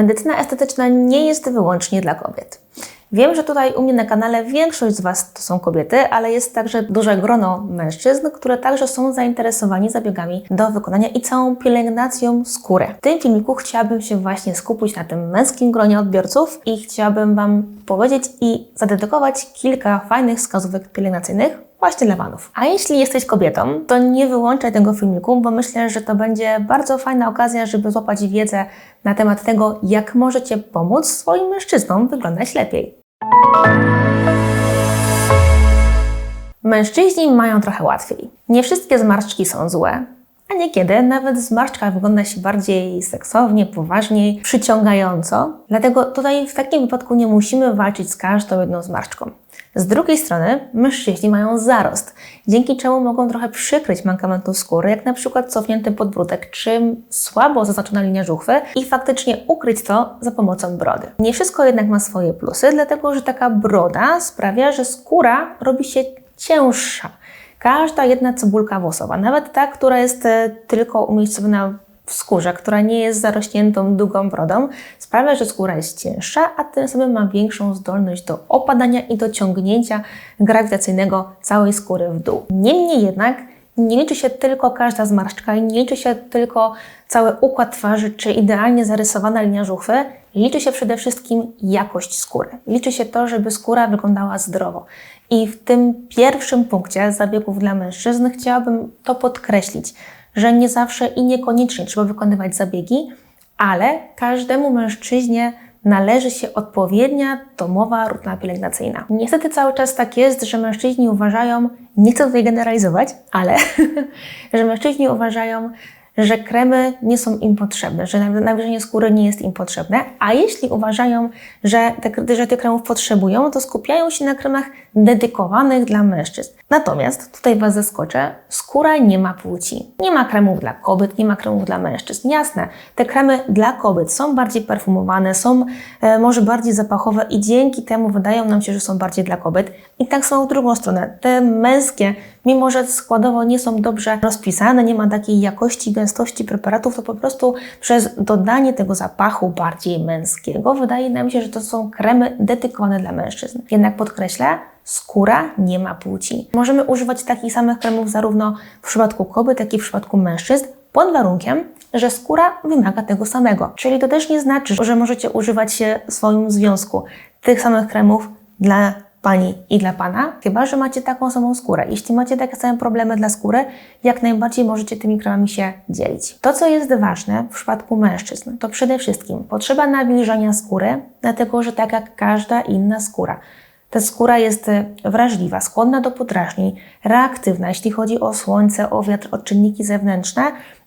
Medycyna estetyczna nie jest wyłącznie dla kobiet. Wiem, że tutaj u mnie na kanale większość z Was to są kobiety, ale jest także duże grono mężczyzn, które także są zainteresowani zabiegami do wykonania i całą pielęgnacją skóry. W tym filmiku chciałabym się właśnie skupić na tym męskim gronie odbiorców i chciałabym Wam powiedzieć i zadedykować kilka fajnych wskazówek pielęgnacyjnych właśnie dla panów. A jeśli jesteś kobietą, to nie wyłączaj tego filmiku, bo myślę, że to będzie bardzo fajna okazja, żeby złapać wiedzę na temat tego, jak możecie pomóc swoim mężczyznom wyglądać lepiej. Mężczyźni mają trochę łatwiej. Nie wszystkie zmarszczki są złe, a niekiedy nawet zmarszczka wygląda się bardziej seksownie, poważniej, przyciągająco. Dlatego tutaj w takim wypadku nie musimy walczyć z każdą jedną zmarszczką. Z drugiej strony mężczyźni mają zarost, dzięki czemu mogą trochę przykryć mankamentu skóry, jak na przykład cofnięty podbródek, czy słabo zaznaczona linia żuchwy i faktycznie ukryć to za pomocą brody. Nie wszystko jednak ma swoje plusy, dlatego że taka broda sprawia, że skóra robi się cięższa. Każda jedna cebulka włosowa, nawet ta, która jest e, tylko umiejscowiona w skórze, która nie jest zarośniętą długą brodą, sprawia, że skóra jest cięższa, a tym samym ma większą zdolność do opadania i do ciągnięcia grawitacyjnego całej skóry w dół. Niemniej jednak nie liczy się tylko każda zmarszczka i nie liczy się tylko cały układ twarzy czy idealnie zarysowana linia żuchwy. Liczy się przede wszystkim jakość skóry. Liczy się to, żeby skóra wyglądała zdrowo. I w tym pierwszym punkcie zabiegów dla mężczyzn chciałabym to podkreślić, że nie zawsze i niekoniecznie trzeba wykonywać zabiegi, ale każdemu mężczyźnie należy się odpowiednia domowa rutyna pielęgnacyjna. Niestety cały czas tak jest, że mężczyźni uważają, nie chcę tutaj generalizować, ale że mężczyźni uważają, że kremy nie są im potrzebne, że nawilżenie skóry nie jest im potrzebne, a jeśli uważają, że te, że tych kremów potrzebują, to skupiają się na kremach dedykowanych dla mężczyzn. Natomiast, tutaj Was zaskoczę, skóra nie ma płci. Nie ma kremów dla kobiet, nie ma kremów dla mężczyzn. Jasne, te kremy dla kobiet są bardziej perfumowane, są e, może bardziej zapachowe i dzięki temu wydają nam się, że są bardziej dla kobiet. I tak samo w drugą stronę. Te męskie, mimo że składowo nie są dobrze rozpisane, nie ma takiej jakości, gęstości preparatów, to po prostu przez dodanie tego zapachu bardziej męskiego wydaje nam się, że to są kremy dedykowane dla mężczyzn. Jednak podkreślę, skóra nie ma płci. Możemy używać takich samych kremów zarówno w przypadku kobiet, jak i w przypadku mężczyzn, pod warunkiem, że skóra wymaga tego samego. Czyli to też nie znaczy, że możecie używać w swoim związku tych samych kremów dla pani i dla pana, chyba że macie taką samą skórę. Jeśli macie takie same problemy dla skóry, jak najbardziej możecie tymi kremami się dzielić. To, co jest ważne w przypadku mężczyzn, to przede wszystkim potrzeba nawilżania skóry, dlatego że tak jak każda inna skóra, ta skóra jest e, wrażliwa, skłonna do podrażnień, reaktywna, jeśli chodzi o słońce, o wiatr, o czynniki zewnętrzne,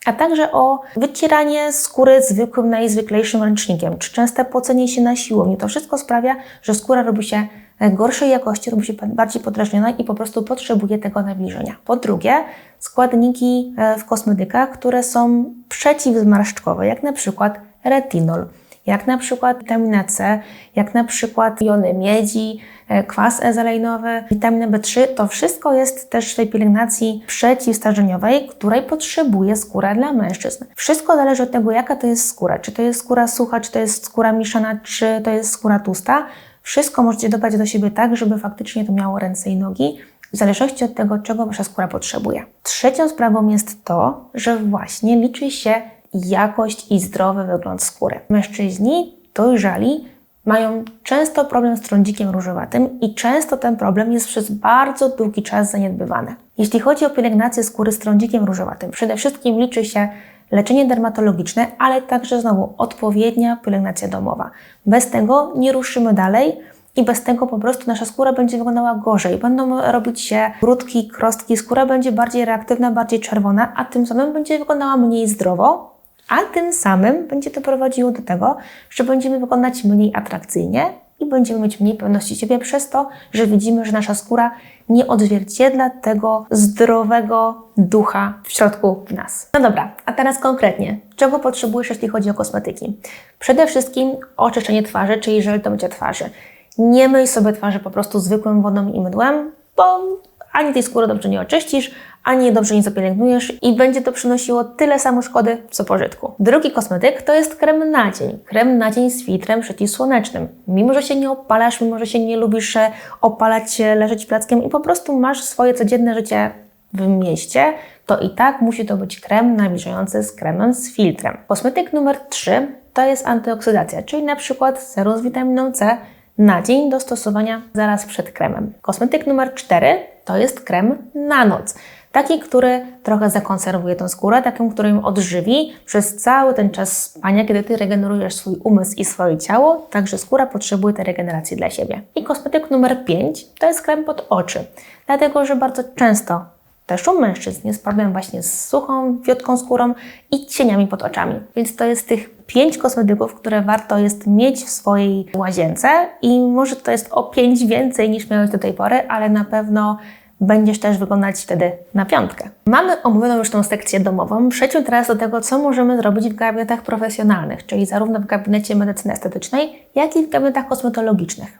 a także o wycieranie skóry zwykłym, najzwyklejszym ręcznikiem, czy częste pocenie się na siłowni. To wszystko sprawia, że skóra robi się gorszej jakości, robi się bardziej podrażniona i po prostu potrzebuje tego nawilżenia. Po drugie, składniki e, w kosmetykach, które są przeciwzmarszczkowe, jak na przykład retinol jak na przykład witamina C, jak na przykład jony miedzi, e, kwas ezolejnowy, witamina B3. To wszystko jest też w tej pielęgnacji przeciwstarzeniowej, której potrzebuje skóra dla mężczyzn. Wszystko zależy od tego, jaka to jest skóra. Czy to jest skóra sucha, czy to jest skóra mieszana, czy to jest skóra tłusta. Wszystko możecie dobrać do siebie tak, żeby faktycznie to miało ręce i nogi, w zależności od tego, czego wasza skóra potrzebuje. Trzecią sprawą jest to, że właśnie liczy się jakość i zdrowy wygląd skóry. Mężczyźni dojrzali mają często problem z trądzikiem różowatym i często ten problem jest przez bardzo długi czas zaniedbywany. Jeśli chodzi o pielęgnację skóry z trądzikiem różowatym, przede wszystkim liczy się leczenie dermatologiczne, ale także znowu odpowiednia pielęgnacja domowa. Bez tego nie ruszymy dalej i bez tego po prostu nasza skóra będzie wyglądała gorzej. Będą robić się brudki, krostki, skóra będzie bardziej reaktywna, bardziej czerwona, a tym samym będzie wyglądała mniej zdrowo, a tym samym będzie to prowadziło do tego, że będziemy wyglądać mniej atrakcyjnie i będziemy mieć mniej pewności siebie przez to, że widzimy, że nasza skóra nie odzwierciedla tego zdrowego ducha w środku nas. No dobra, a teraz konkretnie, czego potrzebujesz, jeśli chodzi o kosmetyki? Przede wszystkim oczyszczenie twarzy, czyli żel do mycia twarzy. Nie myj sobie twarzy po prostu zwykłym wodą i mydłem, bo Ani tej skóry dobrze nie oczyścisz, ani jej dobrze nie zapielęgnujesz i będzie to przynosiło tyle samo szkody, co pożytku. Drugi kosmetyk to jest krem na dzień. Krem na dzień z filtrem przeciwsłonecznym. Mimo, że się nie opalasz, mimo, że się nie lubisz opalać leżeć plackiem i po prostu masz swoje codzienne życie w mieście, to i tak musi to być krem nawilżający z kremem z filtrem. Kosmetyk numer 3 to jest antyoksydacja, czyli na przykład serum z witaminą C na dzień do stosowania zaraz przed kremem. Kosmetyk numer 4 to jest krem na noc. Taki, który trochę zakonserwuje tą skórę, taką, który ją odżywi przez cały ten czas spania, kiedy Ty regenerujesz swój umysł i swoje ciało, także skóra potrzebuje tej regeneracji dla siebie. I kosmetyk numer 5 to jest krem pod oczy, dlatego że bardzo często też u mężczyzn jest problem właśnie z suchą, wiotką skórą i cieniami pod oczami. Więc to jest tych pięć kosmetyków, które warto jest mieć w swojej łazience i może to jest o pięć więcej niż miałeś do tej pory, ale na pewno będziesz też wyglądać wtedy na piątkę. Mamy omówioną już tą sekcję domową. Przejdźmy teraz do tego, co możemy zrobić w gabinetach profesjonalnych, czyli zarówno w gabinecie medycyny estetycznej, jak i w gabinetach kosmetologicznych.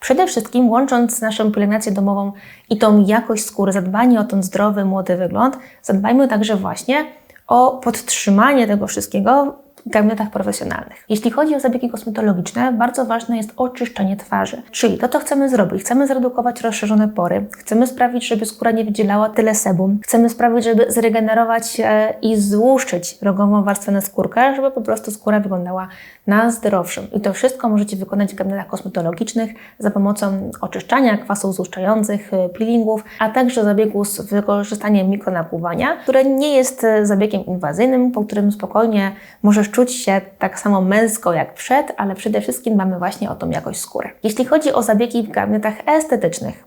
Przede wszystkim łącząc naszą pielęgnację domową i tą jakość skóry, zadbanie o ten zdrowy, młody wygląd, zadbajmy także właśnie o podtrzymanie tego wszystkiego gabinetach profesjonalnych. Jeśli chodzi o zabiegi kosmetologiczne, bardzo ważne jest oczyszczenie twarzy. Czyli to, co chcemy zrobić, chcemy zredukować rozszerzone pory, chcemy sprawić, żeby skóra nie wydzielała tyle sebum, chcemy sprawić, żeby zregenerować e, i złuszczyć rogową warstwę na skórkę, żeby po prostu skóra wyglądała na zdrowszą. I to wszystko możecie wykonać w gabinetach kosmetologicznych za pomocą oczyszczania, kwasów złuszczających, e, peelingów, a także zabiegu z wykorzystaniem mikronapływania, które nie jest e, zabiegiem inwazyjnym, po którym spokojnie możesz czuć się tak samo męsko jak przed, ale przede wszystkim mamy właśnie o tą jakość skóry. Jeśli chodzi o zabiegi w gabinetach estetycznych,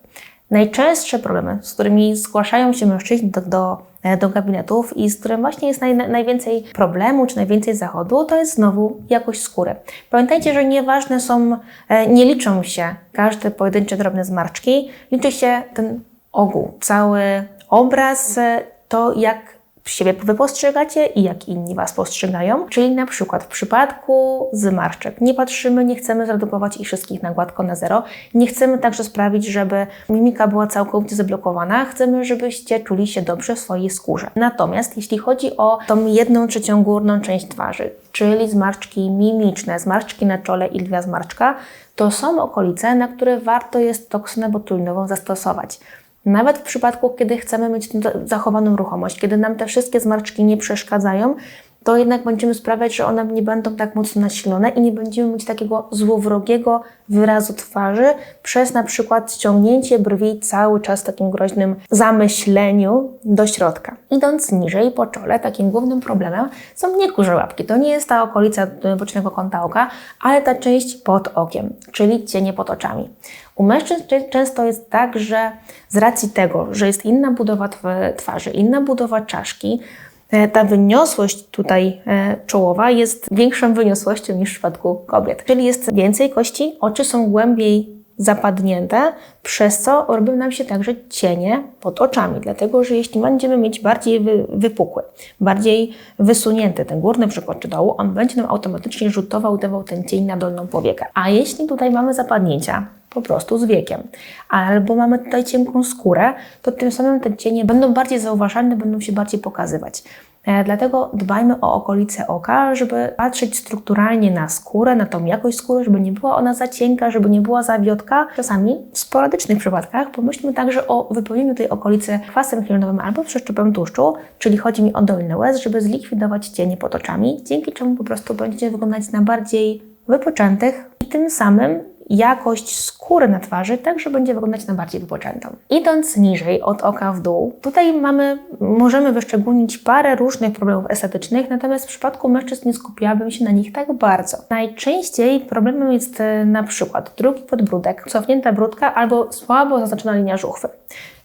najczęstsze problemy, z którymi zgłaszają się mężczyźni do, do, do gabinetów i z którym właśnie jest naj, najwięcej problemu czy najwięcej zachodu, to jest znowu jakość skóry. Pamiętajcie, że nieważne są, e, nie liczą się każde pojedyncze drobne zmarszczki, liczy się ten ogół, cały obraz, e, to jak siebie wy postrzegacie i jak inni Was postrzegają. Czyli na przykład w przypadku zmarszczek nie patrzymy, nie chcemy zredukować ich wszystkich na gładko na zero. Nie chcemy także sprawić, żeby mimika była całkowicie zablokowana. Chcemy, żebyście czuli się dobrze w swojej skórze. Natomiast jeśli chodzi o tą jedną trzecią górną część twarzy, czyli zmarszczki mimiczne, zmarszczki na czole i lwia zmarszczka, to są okolice, na które warto jest toksynę botulinową zastosować. Nawet w przypadku, kiedy chcemy mieć zachowaną ruchomość, kiedy nam te wszystkie zmarszczki nie przeszkadzają, to jednak będziemy sprawiać, że one nie będą tak mocno nasilone i nie będziemy mieć takiego złowrogiego wyrazu twarzy przez na przykład ściągnięcie brwi cały czas w takim groźnym zamyśleniu do środka. Idąc niżej po czole, takim głównym problemem są nie kurze łapki. To nie jest ta okolica bocznego kąta oka, ale ta część pod okiem, czyli cienie pod oczami. U mężczyzn często jest tak, że z racji tego, że jest inna budowa twarzy, inna budowa czaszki, E, ta wyniosłość tutaj e, czołowa jest większą wyniosłością niż w przypadku kobiet. Czyli jest więcej kości, oczy są głębiej zapadnięte, przez co robią nam się także cienie pod oczami, dlatego że jeśli będziemy mieć bardziej wy, wypukły, bardziej wysunięty ten górny przykład czy dołu, on będzie nam automatycznie rzutował, dawał ten cień na dolną powiekę. A jeśli tutaj mamy zapadnięcia, po prostu z wiekiem. Albo mamy tutaj cienką skórę, to tym samym te cienie będą bardziej zauważalne, będą się bardziej pokazywać. E, dlatego dbajmy o okolice oka, żeby patrzeć strukturalnie na skórę, na tą jakość skóry, żeby nie była ona za cienka, żeby nie była za wiotka. Czasami w sporadycznych przypadkach pomyślmy także o wypełnieniu tej okolicy kwasem hialuronowym albo przeszczepem tłuszczu, czyli chodzi mi o dolny łez, żeby zlikwidować cienie pod oczami, dzięki czemu po prostu będziecie wyglądać na bardziej wypoczętych i tym samym jakość skóry na twarzy, tak że będzie wyglądać na bardziej wypoczętą. Idąc niżej od oka w dół, tutaj mamy, możemy wyszczególnić parę różnych problemów estetycznych, natomiast w przypadku mężczyzn nie skupiałabym się na nich tak bardzo. Najczęściej problemem jest e, na przykład drugi podbródek, cofnięta brudka albo słabo zaznaczona linia żuchwy.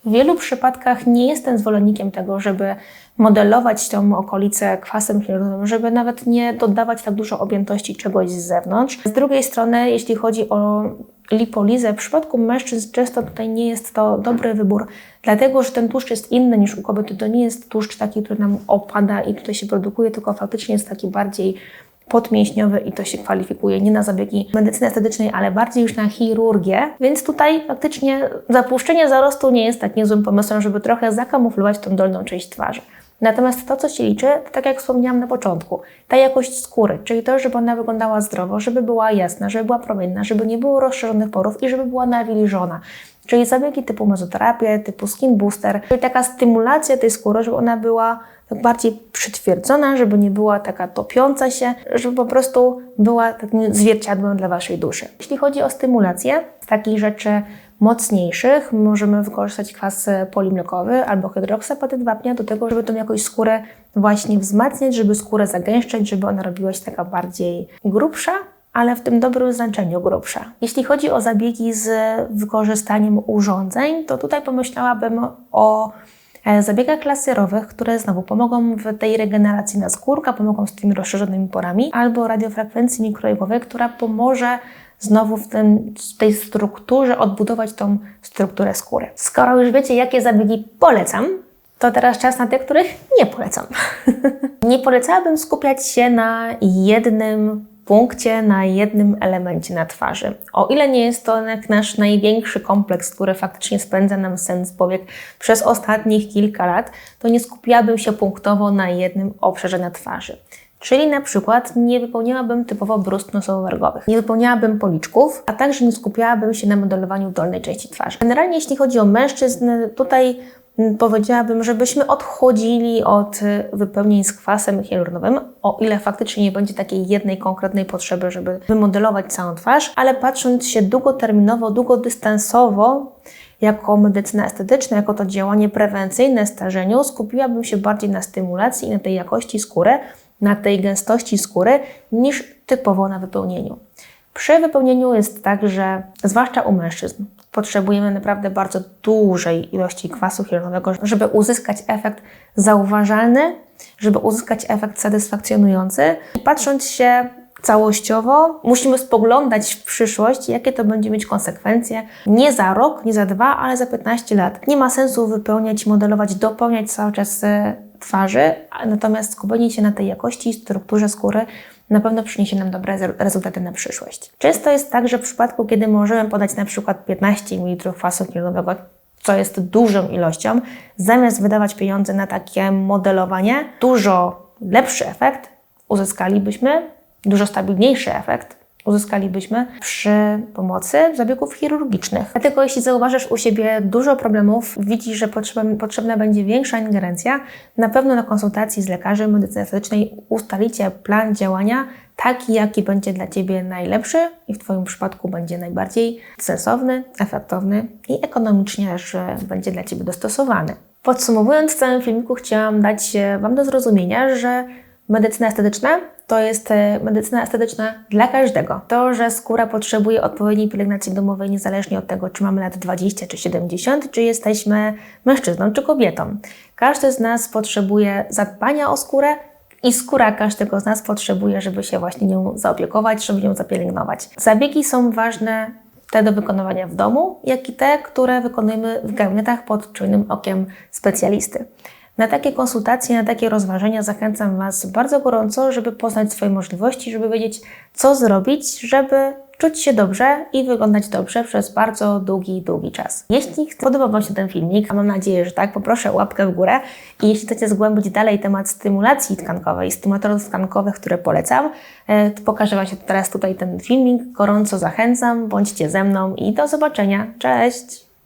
W wielu przypadkach nie jestem zwolennikiem tego, żeby modelować tą okolicę kwasem hialuronowym, żeby nawet nie dodawać tak dużo objętości czegoś z zewnątrz. Z drugiej strony, jeśli chodzi o lipolizę, w przypadku mężczyzn często tutaj nie jest to dobry wybór, dlatego że ten tłuszcz jest inny niż u kobiety. To nie jest tłuszcz taki, który nam opada i tutaj się produkuje, tylko faktycznie jest taki bardziej podmięśniowy i to się kwalifikuje nie na zabiegi medycyny estetycznej, ale bardziej już na chirurgię. Więc tutaj faktycznie zapuszczenie zarostu nie jest tak niezłym pomysłem, żeby trochę zakamuflować tą dolną część twarzy. Natomiast to, co się liczy, to tak jak wspomniałam na początku, ta jakość skóry, czyli to, żeby ona wyglądała zdrowo, żeby była jasna, żeby była promienna, żeby nie było rozszerzonych porów i żeby była nawilżona. Czyli zabiegi typu mezoterapię, typu skin booster, czyli taka stymulacja tej skóry, żeby ona była tak bardziej przytwierdzona, żeby nie była taka topiąca się, żeby po prostu była takim zwierciadłem dla Waszej duszy. Jeśli chodzi o stymulację, z takich rzeczy mocniejszych możemy wykorzystać kwas polimlekowy albo hydroksapatyt wapnia do tego, żeby tą jakość skóry właśnie wzmacniać, żeby skórę zagęszczać, żeby ona robiła się taka bardziej grubsza, ale w tym dobrym znaczeniu grubsza. Jeśli chodzi o zabiegi z wykorzystaniem urządzeń, to tutaj pomyślałabym o zabiegach laserowych, które znowu pomogą w tej regeneracji naskórka, pomogą z tymi rozszerzonymi porami, albo radiofrekwencji mikrojogowej, która pomoże znowu w, w tej strukturze odbudować tą strukturę skóry. Skoro już wiecie, jakie zabiegi polecam, to teraz czas na te, których nie polecam. nie polecałabym skupiać się na jednym punkcie, na jednym elemencie na twarzy. O ile nie jest to nasz największy kompleks, który faktycznie spędza nam sens powiek przez ostatnich kilka lat, to nie skupiałabym się punktowo na jednym obszarze na twarzy. Czyli na przykład nie wypełniałabym typowo brust nosowo-wargowych, nie wypełniałabym policzków, a także nie skupiałabym się na modelowaniu dolnej części twarzy. Generalnie jeśli chodzi o mężczyzn, tutaj powiedziałabym, żebyśmy odchodzili od wypełnień z kwasem hialuronowym, o ile faktycznie nie będzie takiej jednej konkretnej potrzeby, żeby wymodelować całą twarz, ale patrząc się długoterminowo, długodystansowo, jako medycyna estetyczna, jako to działanie prewencyjne starzeniu, skupiłabym się bardziej na stymulacji i na tej jakości skóry, na tej gęstości skóry, niż typowo na wypełnieniu. Przy wypełnieniu jest tak, że zwłaszcza u mężczyzn potrzebujemy naprawdę bardzo dużej ilości kwasu hialuronowego, żeby uzyskać efekt zauważalny, żeby uzyskać efekt satysfakcjonujący. I patrząc się całościowo, musimy spoglądać w przyszłość, jakie to będzie mieć konsekwencje. Nie za rok, nie za dwa, ale za 15 lat. Nie ma sensu wypełniać, modelować, dopełniać cały czas e, twarzy, natomiast skupienie się na tej jakości i strukturze skóry na pewno przyniesie nam dobre rezultaty na przyszłość. Często jest tak, że w przypadku, kiedy możemy podać na przykład 15 ml kwasu hialuronowego, co jest dużą ilością, zamiast wydawać pieniądze na takie modelowanie, dużo lepszy efekt uzyskalibyśmy, dużo stabilniejszy efekt uzyskalibyśmy przy pomocy zabiegów chirurgicznych. Dlatego jeśli zauważysz u siebie dużo problemów, widzisz, że potrzebna, potrzebna będzie większa ingerencja, na pewno na konsultacji z lekarzem medycyny estetycznej ustalicie plan działania taki, jaki będzie dla Ciebie najlepszy i w Twoim przypadku będzie najbardziej sensowny, efektowny i ekonomicznie też będzie dla Ciebie dostosowany. Podsumowując w całym filmiku, chciałam dać Wam do zrozumienia, że medycyna estetyczna to jest e, medycyna estetyczna dla każdego. To, że skóra potrzebuje odpowiedniej pielęgnacji domowej, niezależnie od tego, czy mamy lat 20 czy 70, czy jesteśmy mężczyzną czy kobietą. Każdy z nas potrzebuje zadbania o skórę i skóra każdego z nas potrzebuje, żeby się właśnie nią zaopiekować, żeby ją zapielęgnować. Zabiegi są ważne te do wykonywania w domu, jak i te, które wykonujemy w gabinetach pod czujnym okiem specjalisty. Na takie konsultacje, na takie rozważania zachęcam Was bardzo gorąco, żeby poznać swoje możliwości, żeby wiedzieć, co zrobić, żeby czuć się dobrze i wyglądać dobrze przez bardzo długi, długi czas. Jeśli podobał Wam się ten filmik, a mam nadzieję, że tak, poproszę łapkę w górę i jeśli chcecie zgłębić dalej temat stymulacji tkankowej, stymulatorów tkankowych, które polecam, e, to pokażę Wam się teraz tutaj ten filmik. Gorąco zachęcam, bądźcie ze mną i do zobaczenia. Cześć!